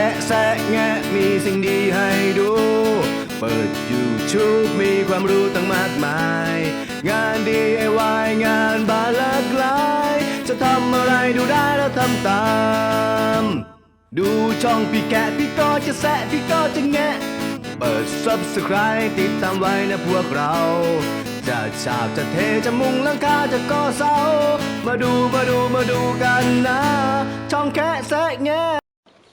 ค่แซะแงะมีสิ่งดีให้ดู เปิด YouTube มีความรู้ตั้งมากมาย งาน DIY งานบานหลากหลาย จะทำอะไรดูได้แล้วทำตาม ดูช่องพี่แกะพี่ก็จะแซะพี่ก็จะแงะ เปิด Subscribe ติดตามไว้นะพวกเรา จะฉาบจะเทจะมุงหลังคาจะก่อเสา มาดูมาดูมาดูกันนะ ช่องแค่แซะแงะ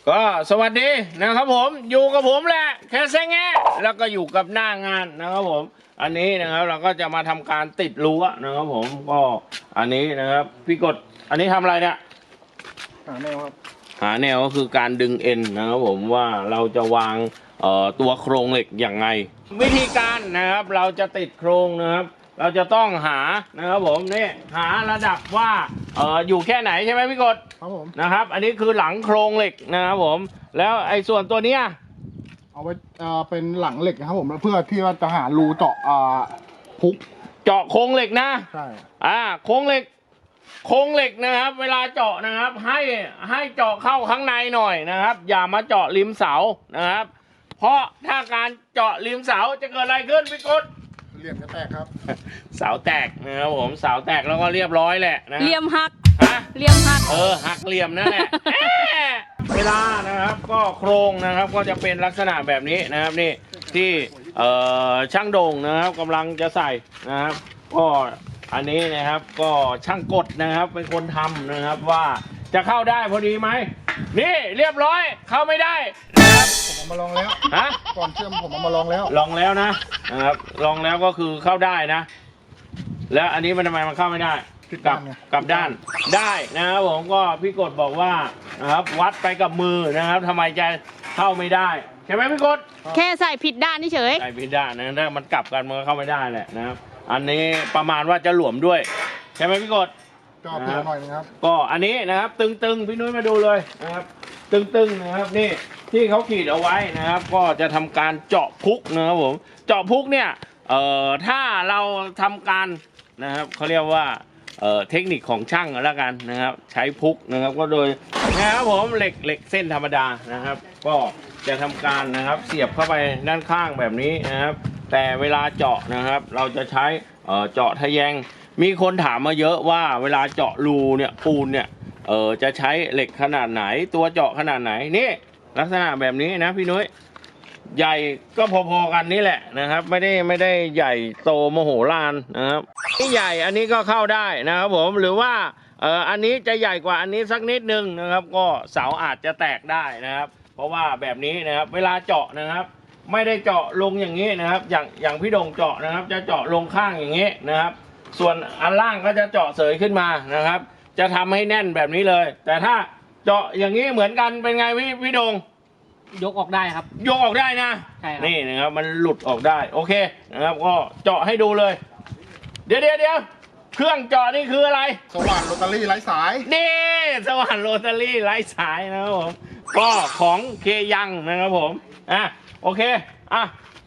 ก็สวัสดีนะครับผมอยู่กับผมแหละแค่แซงแงะแล้วก็อยู่กับหน้างานนะครับผม อันนี้นะครับเราก็จะมาทำการติดรั้วนะครับผมก็อันนี้นะครับพี่กดอันนี้ทำอะไรเนี่ยหาแนวครับหาแนวก็คือการดึงเอ็นนะครับผมว่าเราจะวางเอ่อตัวโครงเหล็กอย่างไง วิธีการนะครับเราจะติดโครงนะครับ เราจะต้องหานะครับผมนี่หาระดับว่า เอ่ออยู่แค่ไหนใช่ไหมพี่กดครับผมนะครับ อันนี้คือหลังโครงเหล็กนะครับผม แล้วไอ้ส่วนตัวเนี้ยเอาไว้เอ่อเป็นหลังเหล็กนะครับผมแล้วเพื่อที่ว่าจะหารูเจาะอ่าพุกเจาะโครงเหล็กนะ ใช่อ่าโครงเหล็ก โครงเหล็กนะครับ เวลาเจาะนะครับ ให้ให้เจาะเข้าข้างในหน่อยนะครับ อย่ามาเจาะริมเสานะครับ เพราะถ้าการเจาะริมเสาจะเกิดอะไรขึ้นพี่กุด เหลี่ยมจะแตกครับ เสาแตกนะครับผมเสาแตกแล้วก็เรียบร้อยแหละนะเหลี่ยมหักฮะ เหลี่ยมหัก เออหักเหลี่ยมนั่นแหละแอะเวลานะครับก็โครงนะครับก็จะเป็นลักษณะแบบนี้นะครับนี่ที่เอ่อช่างโด่งนะครับกำลังจะใส่นะครับ ก็อันนี้นะครับก็ช่างกดนะครับเป็นคนทำนะครับว่าจะเข้าได้พอดีไหมนี่เรียบร้อยเข้าไม่ได้นะครับ ผมเอามาลองแล้วฮะ ก่อนเชื่อมผมเอามาลองแล้วลองแล้วนะนะครับลองแล้วก็คือเข้าได้นะ แล้วอันนี้มันทำไมมันเข้าไม่ได้ผิดกลัด้าบนไงกลับด้านได้นะครับผมก็พี่กดบอกว่านะครับวัดไปกับมือนะครับทำไมจะเข้าไม่ได้ใช่ไหมพี่กดแค่ใส่ผิดด้านเฉย ใช่พี่ด้านนะถ้ามันกลับกันมันก็เข้าไม่ได้แหละนะครับ อันนี้ประมาณว่าจะหลวมด้วยใช่ไหมพี่กด ก็เพิ่มหน่อยนะครับ ก็อันนี้นะครับตึงๆพี่นุ้ยมาดูเลยนะครับ ตึงๆนะครับนี่ที่เขาขีดเอาไว้นะครับ ก็จะทำการเจาะพุกนะครับผมเจาะพุกเนี่ยเอ่อถ้าเราทำการนะครับเขาเรียกว่าเอ่อเทคนิคของช่างแล้วกันนะครับ ใช้พุกนะครับก็โดยนะครับผมเหล็กเหล็กเส้นธรรมดานะครับ ก็จะทำการนะครับเสียบเข้าไปด้านข้างแบบนี้นะครับ แต่เวลาเจาะนะครับ เราจะใช้เอ่อเจาะทะแยงมีคนถามมาเยอะว่าเวลาเจาะรูเนี่ยปูนเนี่ย เออจะใช้เหล็กขนาดไหน ตัวเจาะขนาดไหนนี่ลักษณะแบบนี้นะพี่นุ้ยใหญ่ก็พอๆกันนี่แหละนะครับ ไม่ได้ไม่ได้ใหญ่โตโมโหลานนะครับนี่ใหญ่อันนี้ก็เข้าได้นะครับผมหรือว่าเอออันนี้จะใหญ่กว่าอันนี้สักนิดนึงนะครับ ก็เสาอาจจะแตกได้นะครับ เพราะว่าแบบนี้นะครับ เวลาเจาะนะครับ ไม่ได้เจาะลงอย่างนี้นะครับ อย่างอย่างพี่ดงเจาะนะครับ จะเจาะลงข้างอย่างนี้นะครับ ส่วนอันล่างก็จะเจาะเสยขึ้นมานะครับ จะทำให้แน่นแบบนี้เลย แต่ถ้าเจาะอย่างนี้เหมือนกันเป็นไงพี่พี่โดง ยกออกได้ครับโยกออกได้นะ ใช่ครับ นี่นะครับมันหลุดออกได้ โอเคนะครับ ก็เจาะให้ดูเลย เดี๋ยวเดี๋ยวเดี๋ยวเครื่องเจาะนี่คืออะไร สว่านโรตารี่ไร้สาย นี่สว่านโรตารี่ไร้สายนะครับผม ก็ของเคยังนะครับผม อะโอเค อะ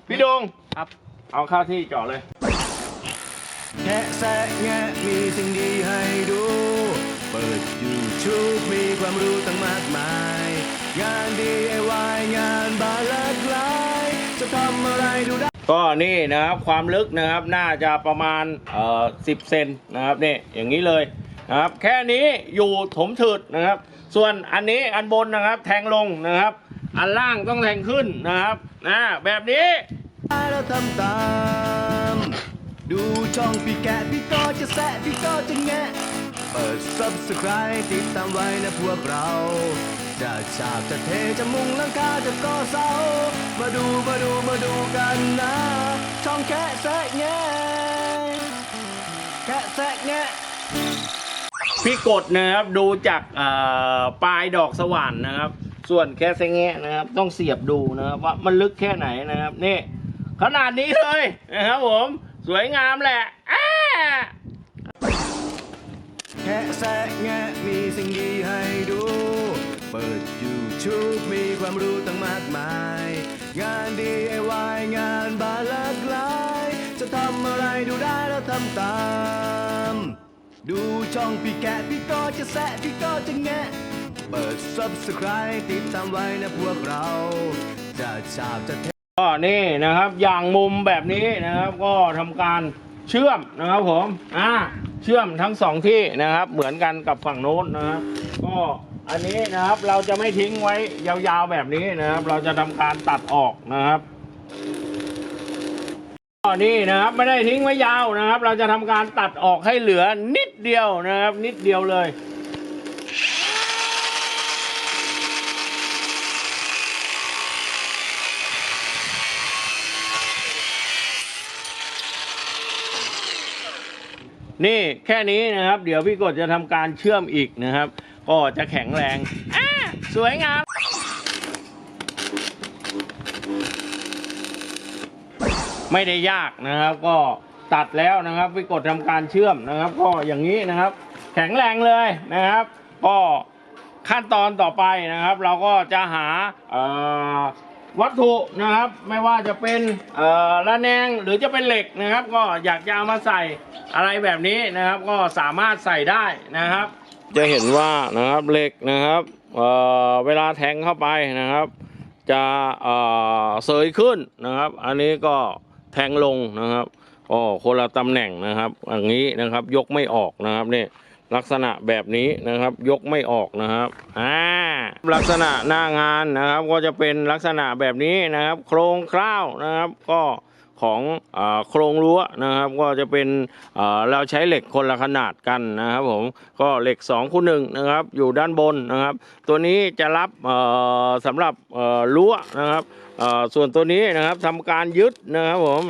พี่โดงครับ เอาเข้าที่เจาะเลยแค่แซะแงะมีสิ่งดีให้ดูเปิ ด YouTube มีความรู้ตั้งมากมาย งาน DIY งานบานหลากหลายจะทำอะไรดูได้ ก็นี่นะครับความลึกนะครับน่าจะประมาณเอ่อสิบเซนนะครับนี่อย่างนี้เลยนะครับแค่นี้อยู่ถมถืดนะครับ ส่วนอันนี้อันบนนะครับแทงลงนะครับ อันล่างต้องแทงขึ้นนะครับนะแบบนี้แล้วทำตาม ดูช่องพี่แกะพี่ก็จะแซะพี่ก็จะแงะ เปิด Subscribe ติดตามไว้นะพวกเรา จะฉาบจะเทจะมุงหลังคาจะก่อเสา มาดูมาดูมาดูกันนะ ช่องแค่แซะแงแค่แซะแงพี่กดนะครับดูจากปลายดอกสว่านนะครับ ส่วนแค่แซงแงะนะครับ ต้องเสียบดูนะครับว่ามันลึกแค่ไหนนะครับนี่ขนาดนี้เลยนะครับผม สวยงามแหละ อ่าแค่แซะแงะมีสิ่งดีให้ดู เปิด YouTube มีความรู้ตั้งมากมาย งาน DIY งานบานหลากหลาย จะทำอะไรดูได้แล้วทำตาม ดูช่องพี่แกะพี่ก็จะแซะพี่ก็จะแงะ เปิด Subscribe ติดตามไว้นะพวกเรา จะชาบจะเท ก็นี่นะครับอย่างมุมแบบนี้นะครับ ก็ทำการเชื่อมนะครับผมอ่า เชื่อมทั้งสองที่นะครับ เหมือนกันกับฝั่งโน้นนะครับก็อันนี้นะครับเราจะไม่ทิ้งไว้ยาวๆแบบนี้นะครับ เราจะทำการตัดออกนะครับก็นี่นะครับไม่ได้ทิ้งไว้ยาวนะครับ เราจะทำการตัดออกให้เหลือนิดเดียวนะครับ นิดเดียวเลย นี่แค่นี้นะครับ เดี๋ยวพี่กดจะทำการเชื่อมอีกนะครับ ก็จะแข็งแรงอ่าสวยงามไม่ได้ยากนะครับ ก็ตัดแล้วนะครับพี่กดทำการเชื่อมนะครับ ก็อย่างนี้นะครับ แข็งแรงเลยนะครับ ก็ขั้นตอนต่อไปนะครับ เราก็จะหาเอ่อ วัตถุนะครับ ไม่ว่าจะเป็นระแนงหรือจะเป็นเหล็กนะครับ ก็อยากจะเอามาใส่อะไรแบบนี้นะครับ ก็สามารถใส่ได้นะครับ จะเห็นว่านะครับเหล็กนะครับเเวลาแทงเข้าไปนะครับ จะเสยขึ้นนะครับ อันนี้ก็แทงลงนะครับก็คนละตำแหน่งนะครับอย่างนี้นะครับยกไม่ออกนะครับนี่ลักษณะแบบนี้นะครับ ยกไม่ออกนะครับอ่า ลักษณะหน้างานนะครับก็จะเป็นลักษณะแบบนี้นะครับ โครงคร่าวนะครับก็ของอโครงรั้วนะครับก็จะเป็นเราใช้เหล็กคนละขนาดกันนะครับผมก็เหล็ก2คูณหนึ่งนะครับอยู่ด้านบนนะครับ ตัวนี้จะรับสำหรับเอ่อรั้วนะครับส่วนตัวนี้นะครับทำการยึดนะครับผม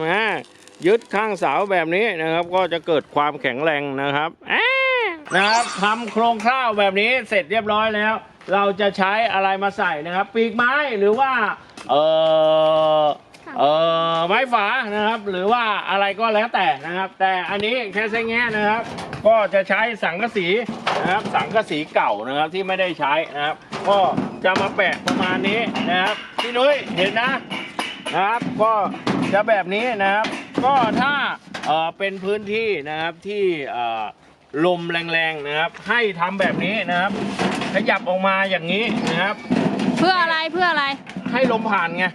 ยึดข้างเสาแบบนี้นะครับ ก็จะเกิดความแข็งแรงนะครับนะครับทำโครงคร่าวแบบนี้เสร็จเรียบร้อยแล้ว เราจะใช้อะไรมาใส่นะครับ ปีกไม้หรือว่าเอ่อเอ่อไม้ฝานะครับ หรือว่าอะไรก็แล้วแต่นะครับ แต่อันนี้แค่เส้นแง่นะครับ ก็จะใช้สังกะสีนะครับ สังกะสีเก่านะครับที่ไม่ได้ใช้นะครับ ก็จะมาแปะประมาณนี้นะครับพี่นุ้ยเห็นนะนะครับ ก็จะแบบนี้นะครับ ก็ถ้าเอ่อเป็นพื้นที่นะครับที่เอ่อลมแรงๆนะครับ ให้ทำแบบนี้นะครับ ขยับออกมาอย่างนี้นะครับ เพื่ออะไรเพื่ออะไร ให้ลมผ่านไง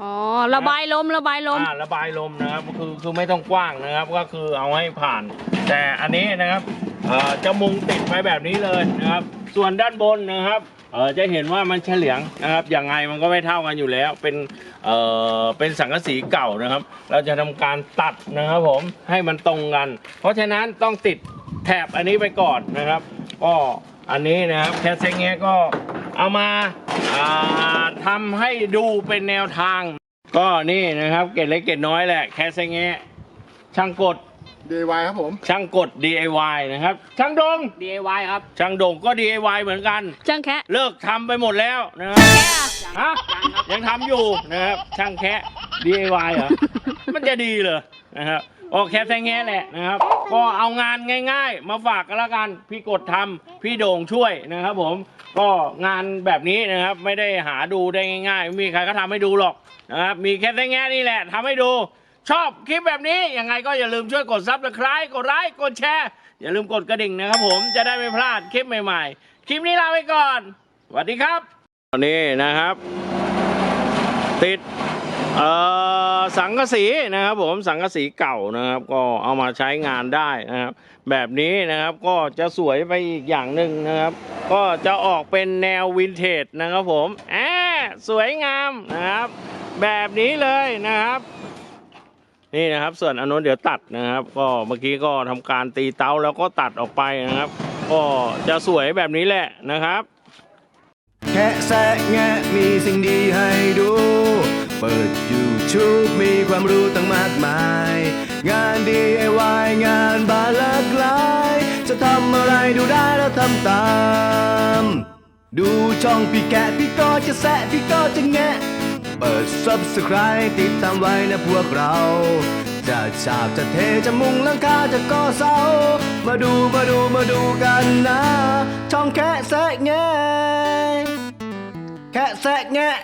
อ๋อ ระบายลมระบายลม อ่าระบายลมนะครับคือคือไม่ต้องกว้างนะครับ ก็คือเอาให้ผ่าน แต่อันนี้นะครับเอ่อจะมุงติดไปแบบนี้เลยนะครับ ส่วนด้านบนนะครับเอ่อจะเห็นว่ามันเฉลียงนะครับยังไงมันก็ไม่เท่ากันอยู่แล้ว เป็นเอ่อเป็นสังกะสีเก่านะครับ เราจะทำการตัดนะครับผมให้มันตรงกัน เพราะฉะนั้นต้องติดแถบอันนี้ไปก่อนนะครับก็ อันนี้นะครับแคสเซงเงี้ยก็เอามาอ่าทำให้ดูเป็นแนวทาง ก็นี่นะครับเกร็ดเล็กเกร็ดน้อยแหละแคสเงี้ยช่างกด DIY ครับผม ช่างกด DIY นะครับ ช่างดง DIY ครับ ช่างดงก็ DIY เหมือนกันจังแคะเลิกทำไปหมดแล้วนะครับแค่อะฮะยังทำอยู่นะครับช่างแคะ DIY เหรอมันจะดีเหรอนะครับ โอแค่แค่แง่แหละนะครับ ก็เอางานง่าย ๆ มาฝากกันละกัน พี่กดทำพี่โด่งช่วยนะครับ ผม ก็งานแบบนี้นะครับ ไม่ได้หาดูได้ง่ายๆไม่มีใครก็ทำให้ดูหรอกนะครับ มีแค่แง่นี่แหละทำให้ดู ชอบคลิปแบบนี้ยังไงก็อย่าลืมช่วยกดซับสไคร b e กดไลค์กดแชร์ อย่าลืมกดกระดิ่งนะครับ ผมจะได้ไม่พลาดคลิปใหม่ๆ คลิปนี้ลาไปก่อนสวัสดีครับตอนนี้นะครับ ติดเอ่อ สังกะสีนะครับผมสังกะสีเก่านะครับ ก็เอามาใช้งานได้นะครับ แบบนี้นะครับก็จะสวยไปอีกอย่างหนึ่งนะครับ ก็จะออกเป็นแนววินเทจนะครับผมแอบสวยงามนะครับ แบบนี้เลยนะครับนี่นะครับส่วนอนนุนเดี๋ยวตัดนะครับ ก็เมื่อกี้ก็ทำการตีเตาแล้วก็ตัดออกไปนะครับ ก็จะสวยแบบนี้แหละนะครับ แคะแซะแงะมีสิ่งดีให้ดู เปิด YouTube มีความรู้ตั้งมากมาย งาน DIY งานบานหลากหลาย จะทำอะไรดูได้แล้วทำตาม ดูช่องพี่แกะพี่ก็จะแซะพี่ก็จะแงะ เปิด Subscribe ติดตามไว้นะพวกเรา จะฉาบจะเทจะมุงหลังคาจะก่อเสา มาดูมาดูมาดูกันนะ ช่องแคะแซะแงะแคะแซะแงะ